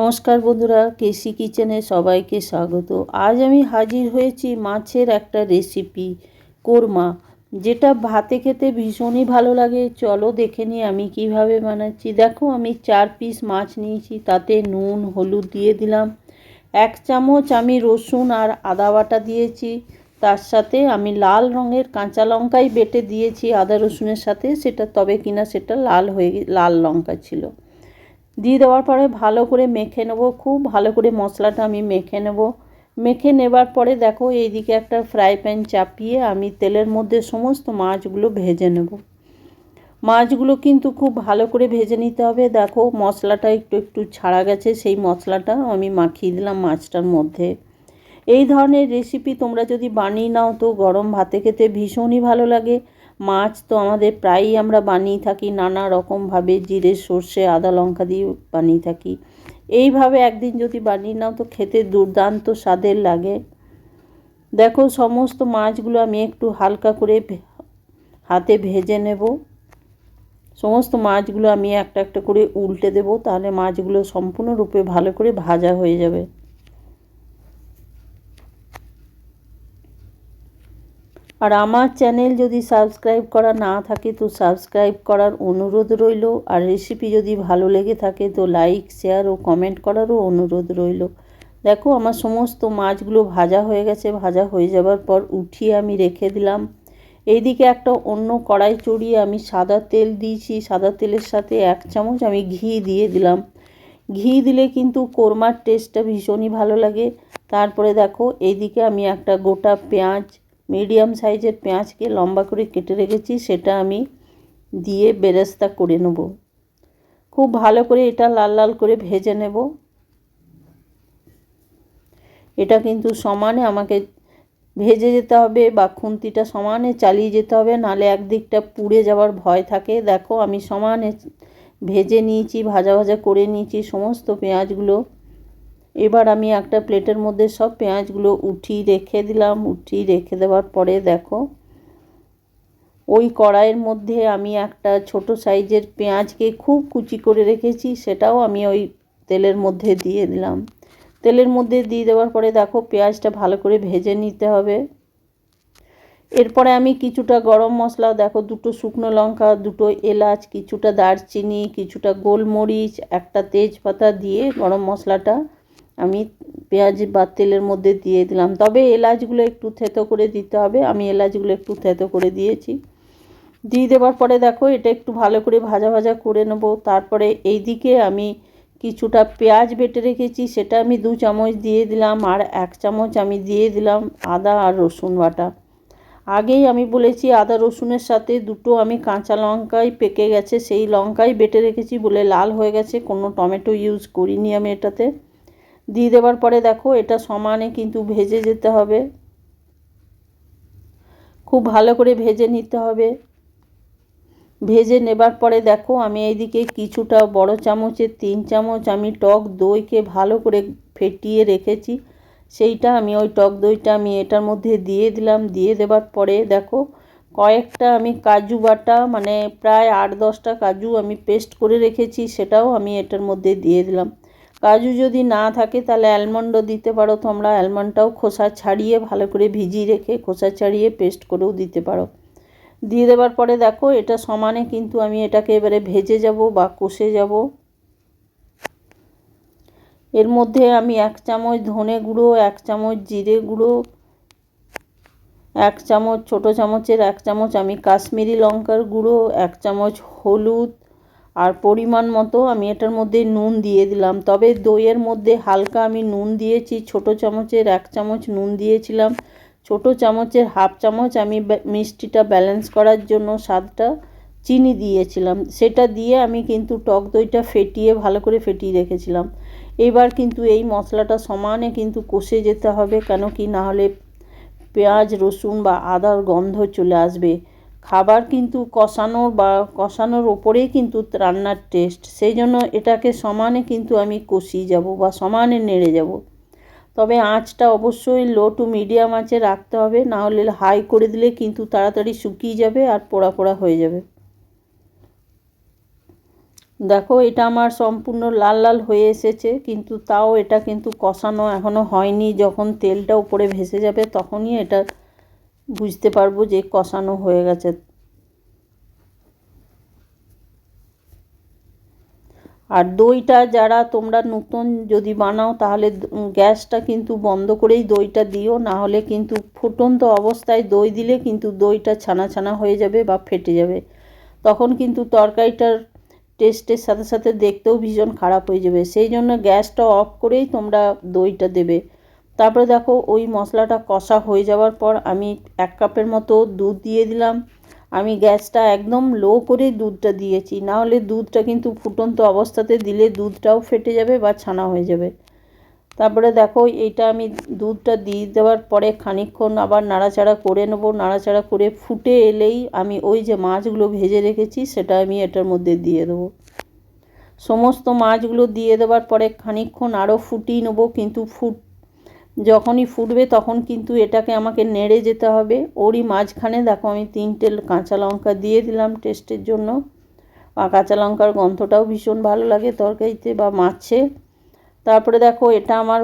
নমস্কার বন্ধুরা কেসি কিচেনে সবাইকে স্বাগত। আজ আমি হাজির হয়েছি মাছের একটা রেসিপি কোরমা, যেটা ভাতে খেতে ভীষণই ভালো লাগে। চলো দেখে নিই আমি কীভাবে বানাচ্ছি। দেখো, আমি চার পিস মাছ নিয়েছি, তাতে নুন, হলুদ দিয়ে দিলাম। এক চামচ আমি রসুন আর আদা বাটা দিয়েছি। তার সাথে আমি লাল রঙের কাঁচা লঙ্কাই বেটে দিয়েছি আদা রসুনের সাথে। সেটা তবে কিনা সেটা লাল হয়ে, লাল লঙ্কা ছিল। দিয়ে দেওয়ার পরে ভালো করে মেখে নেব, খুব ভালো করে মশলাটা আমি মেখে নেব। মেখে নেবার পরে দেখো এইদিকে একটা ফ্রাই প্যান চাপিয়ে আমি তেলের মধ্যে সমস্ত মাছগুলো ভেজে নেব। মাছগুলো কিন্তু খুব ভালো করে ভেজে নিতে হবে। দেখো মশলাটা একটু একটু ছাড়া গেছে, সেই মশলাটা আমি মাখিয়ে দিলাম মাছটার মধ্যে। এই ধরনের রেসিপি তোমরা যদি বানিয়ে নাও তো গরম ভাতে খেতে ভীষণই ভালো লাগে। মাছ তো আমাদের প্রায়ই আমরা বানিয়ে থাকি, নানা রকমভাবে জিরে, সর্ষে, আদা, লঙ্কা দিয়ে বানিয়ে থাকি। এইভাবে একদিন যদি বানিয়ে নাও তো খেতে দুর্দান্ত স্বাদের লাগে। দেখো সমস্ত মাছগুলো আমি একটু হালকা করে হাতে ভেজে নেব। সমস্ত মাছগুলো আমি একটা একটা করে উল্টে দেব, তাহলে মাছগুলো সম্পূর্ণরূপে ভালো করে ভাজা হয়ে যাবে। আর আমার চ্যানেল যদি সাবস্ক্রাইব করা না থাকে, তো সাবস্ক্রাইব করার অনুরোধ রইল। আর রেসিপি যদি ভালো লেগে থাকে, তো লাইক শেয়ার ও কমেন্ট করারও অনুরোধ রইল। দেখো, আমার সমস্ত মাছগুলো ভাজা হয়ে গেছে। ভাজা হয়ে যাবার পর উঠিয়ে আমি রেখে দিলাম। এইদিকে একটা অন্য কড়াই চড়িয়ে আমি সাদা তেল দিয়েছি। সাদা তেলের সাথে এক চামচ আমি ঘি দিয়ে দিলাম। ঘি দিলে কিন্তু কোরমার টেস্টটা ভীষণই ভালো লাগে। তারপরে দেখো, এইদিকে আমি একটা গোটা পেঁয়াজ মিডিয়াম সাইজের পেঁয়াজকে লম্বা করে কেটে রেখেছি, সেটা আমি দিয়ে বেরেস্তা করে নেব। খুব ভালো করে এটা লাল লাল করে ভেজে নেব। এটা কিন্তু সমানে আমাকে ভেজে যেতে হবে বা খুন্তিটা সমানে চালিয়ে যেতে হবে, নালে একদিকটা পুড়ে যাওয়ার ভয় থাকে। দেখো, আমি সমানে ভেজে নিয়েছি, ভাজা ভাজা করে নিয়েছি, সমস্ত পেঁয়াজগুলো এবার আমি একটা প্লেটের মধ্যে সব পেঁয়াজগুলো উঠিয়ে রেখে দিলাম, উঠিয়ে রেখে দেওয়ার পরে দেখো, ওই কড়াইয়ের মধ্যে আমি একটা ছোট সাইজের পেঁয়াজকে খুব কুচি করে রেখেছি, সেটাও আমি ওই তেলের মধ্যে দিয়ে দিলাম। তেলের মধ্যে দিয়ে দেওয়ার পরে দেখো, পেঁয়াজটা ভালো করে ভেজে নিতে হবে। এরপরে আমি কিছুটা গরম মশলা, দেখো দুটো শুকনো লঙ্কা, দুটো এলাচ, কিছুটা দারচিনি, কিছুটা গোলমরিচ, একটা তেজপাতা দিয়ে গরম মশলাটা পেঁয়াজ বা তেলের মধ্যে দিয়ে দিলাম। তবে এলাচগুলো একটু থেতো করে দিতে হবে। আমি এলাচগুলো একটু থেতো করে দিয়েছি। দিয়ে দেওয়ার পরে দেখো, এটা একটু ভালো করে ভাজা ভাজা করে নেব। তারপরে এই দিকে আমি কিছুটা পেঁয়াজ বেটে রেখেছি। সেটা আমি দু চামচ দিয়ে দিলাম আর এক চামচ আমি দিয়ে দিলাম আদা আর রসুন বাটা। আগেই আমি বলেছি আদা রসুনের সাথে দুটো আমি কাঁচা লঙ্কাই পেকে গেছে। সেই লঙ্কাই বেটে রেখেছি বলে লাল হয়ে গেছে। কোনো টমেটো ইউজ করিনি আমি এটাতে। দিয়ে দেওয়ার পরে দেখো এটা সমানে কিন্তু ভেজে যেতে হবে। খুব ভালো করে ভেজে নিতে হবে। ভেজে নেবার পরে দেখো আমি এইদিকে কিছুটা বড় চামচের তিন চামচ আমি টক দইকে ভালো করে ফেটিয়ে রেখেছি। সেইটা আমি ওই টক দইটা আমি এটার মধ্যে দিয়ে দিলাম। দিয়ে দেবার পরে দেখো কয়েকটা আমি কাজু বাটা মানে প্রায় আট দশটা কাজু আমি পেস্ট করে রেখেছি, সেটাও আমি এটার মধ্যে দিয়ে দিলাম। কাজু যদি না থাকে, তাহলে অ্যালমন্ডও দিতে পারো। তোমরা অ্যালমন্ডটাও খোসা ছাড়িয়ে ভালো করে ভিজিয়ে রেখে খোসা ছাড়িয়ে পেস্ট করেও দিতে পারো। দিয়ে দেওয়ার পরে দেখো, এটা সমানে কিন্তু আমি এটাকে এবারে ভেজে যাব বা কষে যাব। এর মধ্যে আমি এক চামচ ধনে গুঁড়ো, এক চামচ জিরে গুঁড়ো, এক চামচ, ছোটো চামচের এক চামচ আমি কাশ্মীরি লঙ্কার গুঁড়ো, এক চামচ হলুদ আর পরিমাণ মতো আমি এটার মধ্যে নুন দিয়ে দিলাম। তবে দইয়ের মধ্যে হালকা আমি নুন দিয়েছি, ছোট চামচের এক চামচ নুন দিয়েছিলাম। ছোট চামচের হাফ চামচ আমি মিষ্টিটা ব্যালেন্স করার জন্য স্বাদটা চিনি দিয়েছিলাম। সেটা দিয়ে আমি কিন্তু টক দইটা ফেটিয়ে, ভালো করে ফেটিয়ে রেখেছিলাম। এবার কিন্তু এই মশলাটা সমানে কিন্তু কষে যেতে হবে, কেন কি না হলে পেঁয়াজ, রসুন বা আদার গন্ধ চলে আসবে। খাবার কিন্তু কষানোর বা কষানোর ওপরেই কিন্তু রান্নার টেস্ট সেই জন্য এটাকে সমানে কিন্তু আমি কষিয়ে যাব বা সমানে নেড়ে যাব। তবে আঁচটা অবশ্যই লো টু মিডিয়াম আঁচে রাখতে হবে, না হলে হাই করে দিলে কিন্তু তাড়াতাড়ি শুকিয়ে যাবে আর পোড়া পোড়া হয়ে যাবে। দেখো এটা আমার সম্পূর্ণ লাল লাল হয়ে এসেছে, কিন্তু তাও এটা কিন্তু কষানো এখনও হয়নি। যখন তেলটা উপরে ভেসে যাবে তখনই এটা বুঝতে পারব যে কষানো হয়ে গেছে। আর দইটা যারা তোমরা নতুন যদি বানাও, তাহলে গ্যাসটা কিন্তু বন্ধ করেই দইটা দিও, না হলে কিন্তু ফুটন্ত অবস্থায় দই দিলে কিন্তু দইটা ছানা ছানা হয়ে যাবে বা ফেটে যাবে। তখন কিন্তু তরকারিটার টেস্টের সাথে সাথে দেখতেও ভীষণ খারাপ হয়ে যাবে। সেই জন্য গ্যাসটা অফ করেই তোমরা দইটা দেবে। তারপরে দেখো ওই মশলাটা কষা হয়ে যাওয়ার পর আমি এক কাপের মতো দুধ দিয়ে দিলাম। আমি গ্যাসটা একদম লো করে দুধটা দিয়েছি। না হলে দুধটা কিন্তু ফুটন্ত অবস্থাতে দিলে দুধটাও ফেটে যাবে বা ছানা হয়ে যাবে। তারপরে দেখো এইটা আমি দুধটা দিয়ে দেওয়ার পরে খানিকক্ষণ আবার নাড়াচাড়া করে নেব। নাড়াচাড়া করে ফুটে এলেই আমি ওই যে মাছগুলো ভেজে রেখেছি সেটা আমি এটার মধ্যে দিয়ে দেবো। সমস্ত মাছগুলো দিয়ে দেওয়ার পরে খানিকক্ষণ আরও ফুটিয়ে নেব। কিন্তু ফুট যখনই ফুটবে তখন কিন্তু এটাকে আমাকে নেড়ে যেতে হবে। ওরই মাঝখানে দেখো আমি তিনটে কাঁচা লঙ্কা দিয়ে দিলাম টেস্টের জন্য। কাঁচা লঙ্কার গন্ধটাও ভীষণ ভালো লাগে তরকারিতে বা মাছে। তারপরে দেখো এটা আমার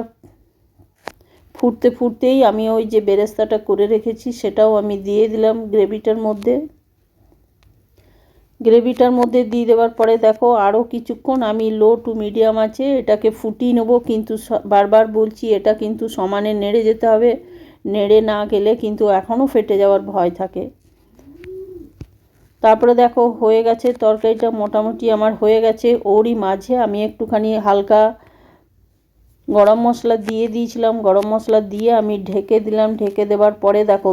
ফুটতে ফুটতেই আমি ওই যে বেরেস্তাটা করে রেখেছি সেটাও আমি দিয়ে দিলাম গ্রেভিটার মধ্যে। গ্রেভিটার মধ্যে দিয়ে দেওয়ার পরে দেখো আরও কিছুক্ষণ আমি লো টু মিডিয়াম আছে, এটাকে ফুটিয়ে নেব, কিন্তু বারবার বলছি এটা কিন্তু সমানে নেড়ে যেতে হবে। নেড়ে না গেলে কিন্তু এখনও ফেটে যাওয়ার ভয় থাকে। তারপরে দেখো হয়ে গেছে, তরকারিটা মোটামুটি আমার হয়ে গেছে। ওরই মাঝে আমি একটুখানি হালকা গরম মশলা দিয়ে দিয়েছিলাম। গরম মশলা দিয়ে আমি ঢেকে দিলাম। ঢেকে দেওয়ার পরে দেখো